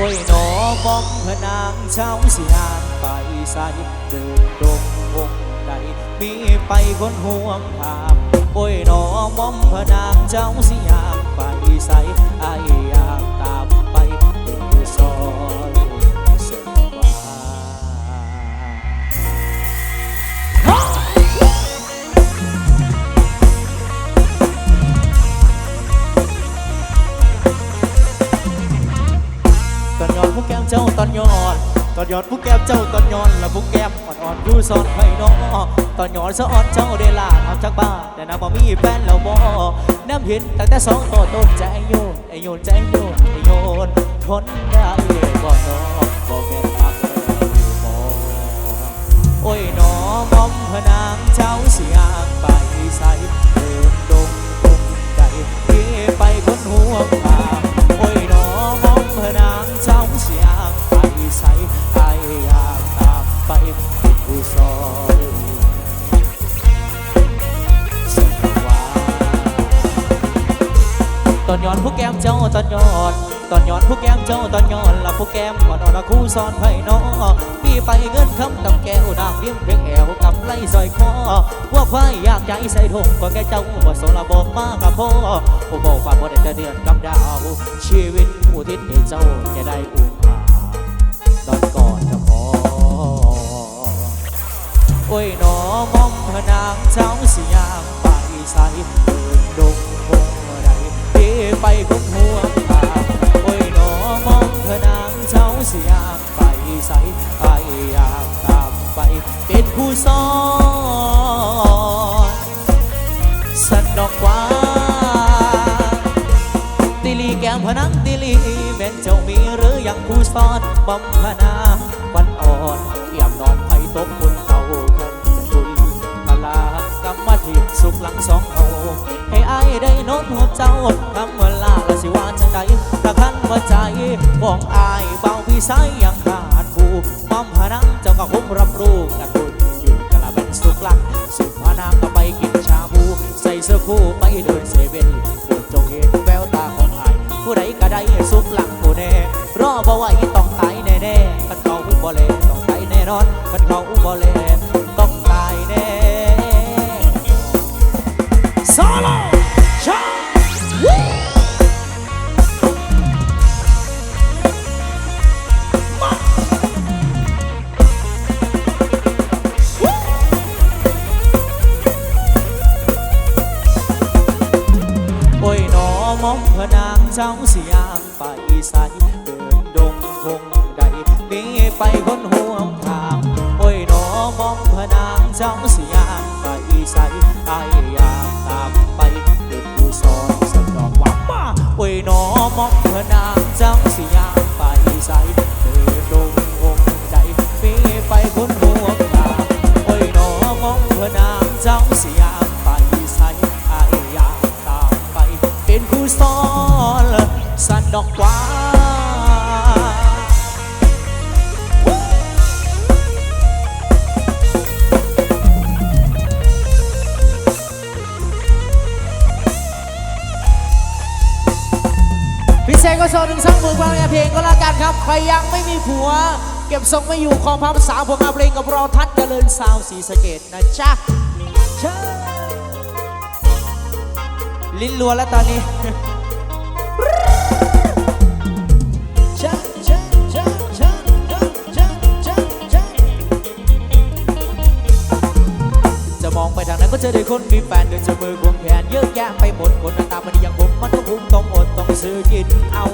โอ้ยหนอมองพนางเช้าสิหานไปใสเดินดงวงใดมีไปคนห่วงถามโอ้ยหนอมอมพนางเจ้าสิหานไปใสอายอยากตามไปเป็นผู้ซอย ยอนผู้แก้มเจ้าตอนย้อนและผู้แก้มอ่อนๆอยู่ซ่อนไข่น้อตอนย้อนสะอ่อนเจ้าได้ลาออกจากบ้านแต่น้าบ่มีแฟนแล้วบ่น้ำเห็นตั้งแต่สองตัวต้นใจโยนไอโยนใจโยนไอโยนทนได้บ่น้อบ่แม่นพักเลยบ่โอ้ยหนอมอมพนางเจ้าเสียงไปใส่ เจ้าตอนยอนตอนยอนผู้แก้มเจ้าตอนยอนละผู้แก้มก่อนอนคู่ซ้อนไผ่นอมีไปเงินคำกับแก้วนางเลี้ยงเพียงแอวกับไล่ซอยคอว่าควายอยากใจใส่ทงก็แก่เจ้าว่าโซลาบอกมากกับพ่อผู้บอกว่าบ่ได้จะเดือนกับดาว ชีวิตผู้ทิศให้เจ้าจะได้อุ้มอาตอนก่อนก็พอโอ้ยหนอมอมพนางเจ้าสิยางไปใส่ ไปคงห่วงตาโอ้ยหนอมอมพนางเจ้าสิยางไปใส่ไออยากตามไปเป็นผู้สอนสันอกว่าติลีแก้มพนังติลีแม่นเจ้ามีหรือยังผู้ซ้อนบำพนาวันอ่อนเกี่ยมนอนไผ่ตบคุณเขาคันเป็นบุญพลากรรมทิพสุขหลังสองเอาให้อายได้โน้นหัวเจ้าคำ ประคัว่าใจของอายเบาพี่สายยังขาดผู้บำพนังเจ้าก็คงรับรู้กันบุญอยู่กันละเป็นสุขหลังสุขพานางก็ไปกินชาบู ใส่เสื้อคู่ไปเดินเซเว่นโปรดจงเห็นแววตาของอาย ผู้ใดก็ได้สุขหลังผู้แน่รอบ่ไหวต้องตายแน่ๆคันเขาบ่เลต้องตายแน่นอนคันเขาบ่เล เจ้าเสียงไปใสเดินดงคงใดมีไปคนห่วงทางโอ้ยหนอมอมพนางเจ้าเสียงไปใสไออยากตามไปเป็นผู้สอนสนองว่ามาโอ้ยหนอมอมพนางเจ้าเสียงไปใสเดินดงคงใดมีไปคนห่วงทางโอ้ยหนอมอมพนางเจ้าเสียง ดอกกว่าพิเศษก็โซนหนึ่งสองหมื่นบาทเพลงก็แล้วกันครับ ใครยังไม่มีผัว เก็บทรงไม่อยู่ของพาภาษาผมเอาเพลงกับรอทัดเจริญสาวสีสะเกตนะจ๊ะเชิญลิ้นรัวแล้วตอนนี้ คนมีแฟนเดินจะมือควงแขนเยอะแยะไปหมดคนหน้าตาไม่ดีอย่างผมมันก็พุ่งต้องอดต้องซื้อกินเอา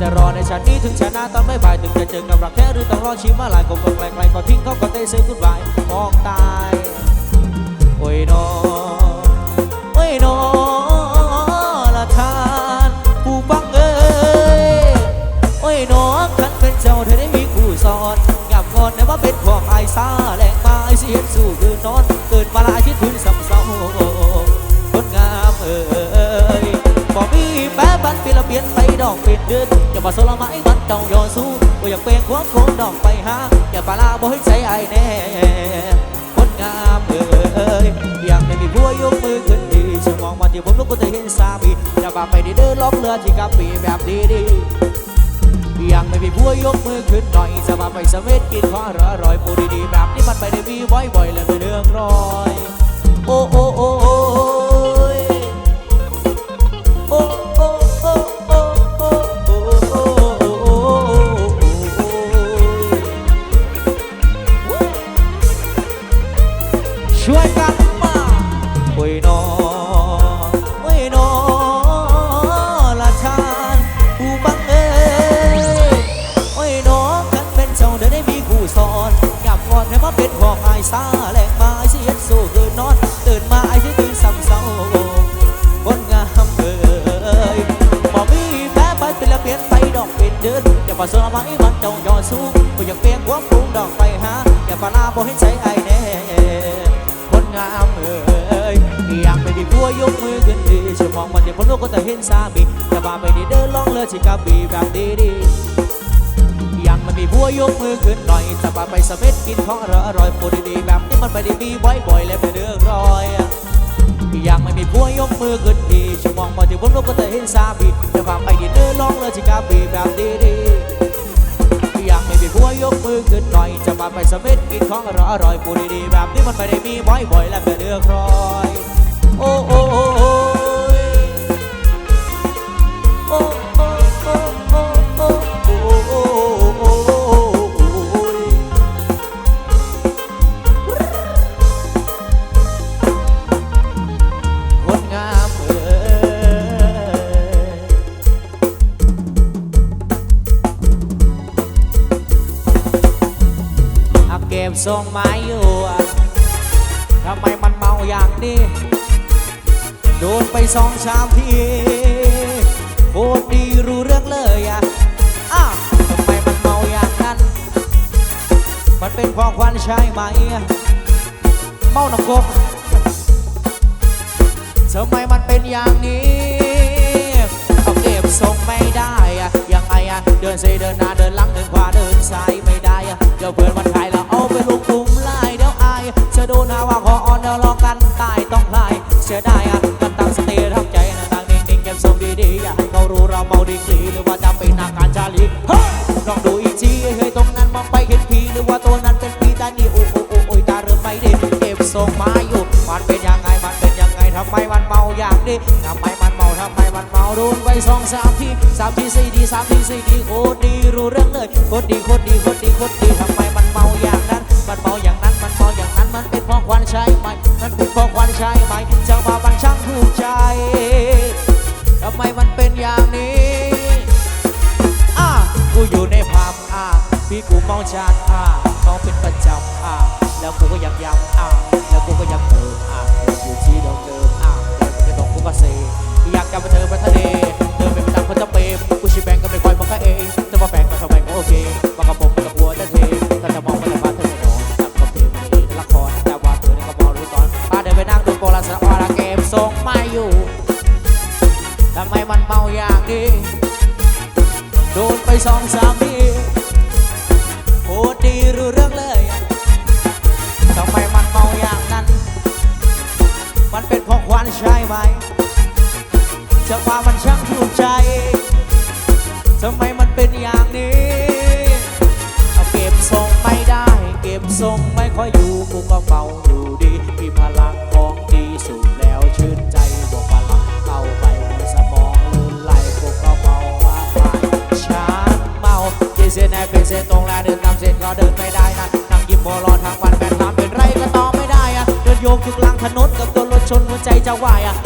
แต่รอในชาตินี้ถึงชนะตอนไม่บายถึงจะเจอกับรักแท้หรือต้องรอชิมมาหลายคงต้องไกลก็ทิ้งเขาก็เตะเซกุดบายมองตายโอ้ยนอโอ้ยนอละทานผู้ฟังเอ้ยโอ้ยนอคันเป็นเจ้าเธอได้มีคู่สอนงับงอนนะว่าเป็นของไอ้ซาแหลงมาไอ้เสียนสู้ ดือนอย่ามาโซละไม้มันเจ้ายอสู้บ่อยากเป็นควงโคงดอกไปหาอย่าปลาลาบ่ให้ใจไอ้แน่คนงามเอ้ยอยากไม่มีผัวยกมือขึ้นดีฉันมองมาที่ผมแล้วก็จะเห็นสามีอย่าบาไปดีเดินล็อกเรือที่กับปีแบบดีดีอยากไม่มีบัวยกมือขึ้นหน่อยจะมาไปสเวตกินขออร่อยปูดีๆแบบนี้มันไม่ได้มีบ่อยๆและไม่เรื่องร้อย โอ้โอ้โอ้ biết bỏ ai xa lẽ mãi ai hết dù gỡ non, tờn mà ai giết tin sầm sau con ngam ơi bỏ mi bé bay từ là biến tay đọc bên đơn nhà bà xưa mãi vẫn trong nhỏ xuống của những viên quốc cũng đọc tay ha. Nhà bà la bỏ hết say ai nè. Con ngam ơi Yang baby vua yêu mưa gần đi. Chờ mong mà để lúc có thể hiện xa mình nhà bà mày đi đơn long lơ chỉ cả bì vàng đi đi. หัวยกมือขึ้นหน่อยชิกาบีแบบดีๆยังมันมีผัวยกมือขึ้นหน่อยจะพาไปสเม็ดกินของอร่อยอร่อยปูดีๆแบบนี้มันไม่ได้มีบ่อยๆและเป็นเรื่องรอยอยากไม่มีผัวยกมือขึ้นดีจะมองมาที่บนโลกก็จะเห็นซาบิจะพามไปดินเนอร์ลองเลยชิกาบีแบบดีดีๆอยากไม่มีผัวยกมือขึ้นหน่อยจะพาไปสเม็ดกินของอร่อยอร่อยปูดีๆแบบนี้มันไม่ได้มีบ่อยๆและเป็นเรื่องรอยโอ้โอ้โอ้ บทรงไม้อยู่ทำไมมันเมาอย่างนี้ โดนไปสองชามทีโคตรดีรู้เรื่องเลยอะอ้าวทำไมมันเมาอย่างนั้น มันเป็นของควันใช่ไหม เมาหนักกบทำไมมันเป็นอย่างนี้ ทรงไม่ได้อะยังไงอะเดินเซเดินหน้าเดินหลังเดินขวาเดินซ้ายไม่ได้อะเดี๋ยวเพื่อนมันขายแล้วเอาไปลงกลุ่มไล่เดี๋ยวอายจะโดนหาว่าขออ่อนเดี๋ยวรอกันตายต้องพลายเสียไดายอะกันตั้งสติทำใจนะตั้งนิ่งๆเก็บทรงดีๆอย่าให้เขารู้เราเมาดีกรีหรือว่าจะเป็นอาการชาลีเฮ้ยลองดูอีกทีเฮ้ยตรงนั้นมองไปเห็นผีหรือว่าตัวนั้นเป็นผีตานี่โอ้โอ้โอ้โอ้ยตาเริ่มไม่ดีเก็บทรงมาอยู่มันเป็นยังไงมันเป็นยังไงทำไมมันเมาอย่างนี้ทำไม ทำไมมันเมาโดนไปสองสามทีสามทีสี่ทีสามทีสี่ทีโคตรดีรู้เรื่องเลยโคตรดีโคตรดีโคตรดีโคตรดีทำไมมันเมาอย่างนั้น มันเมาอย่างนั้นมันเมาอย่างนั้นมันเป็นเพราะควันใช่ไหมมันเป็นเพราะควันใช่ไหมเจ้ามาบันช่างถูกใจทำไมมันเป็นอย่างนี้อะกูอยู่ในผับอะพี่กูมองชาติอะเมาเป็นประจำอะแล้วกูก็ยังยำอะแล้วกูก็ยังเติมอะอยู่ที่เดิมเดิมอะแล้วกูจะต้องกูก็เซ อยากจะมาเจอมาเธอ วะมันช่างถูกใจทำไมมันเป็นอย่างนี้เอาเก็บทรงไม่ได้ เก็บทรงไม่ค่อยอยู่กูก็เมาอยู่ดีมีพลังของดีสูบแล้วชื่นใจบอกพลังเข้าไปในสมองลื่นไหลกูก็เมามากมายฉันเมาที่เส้นไหนเป็นเส้นตรงแล้วเดินตามเส้นก็เดินไม่ได้นะนั่งยิ้มหัวเรอทางวันแบนตามเป็นไรก็ตอไม่ได้อะเดินโยกอยู่กลางถนนกับตัวรถชนหัวใจจะวายอะ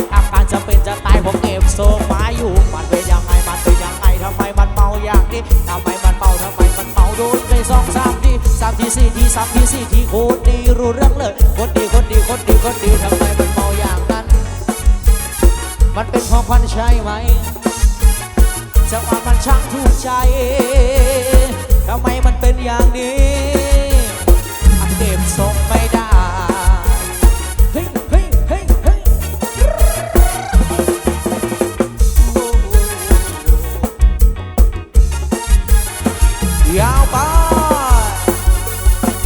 สี่ทีสามทีสี่ทีโคตรดีรู้เรื่องเลยโคตรดีโคตรดีโคตรดีโคตรดีทำไมมันเมาอย่างนั้น มันเป็นของพันใช่ไหมจังหวะมันช่างถูกใจทำไมมันเป็นอย่างนี้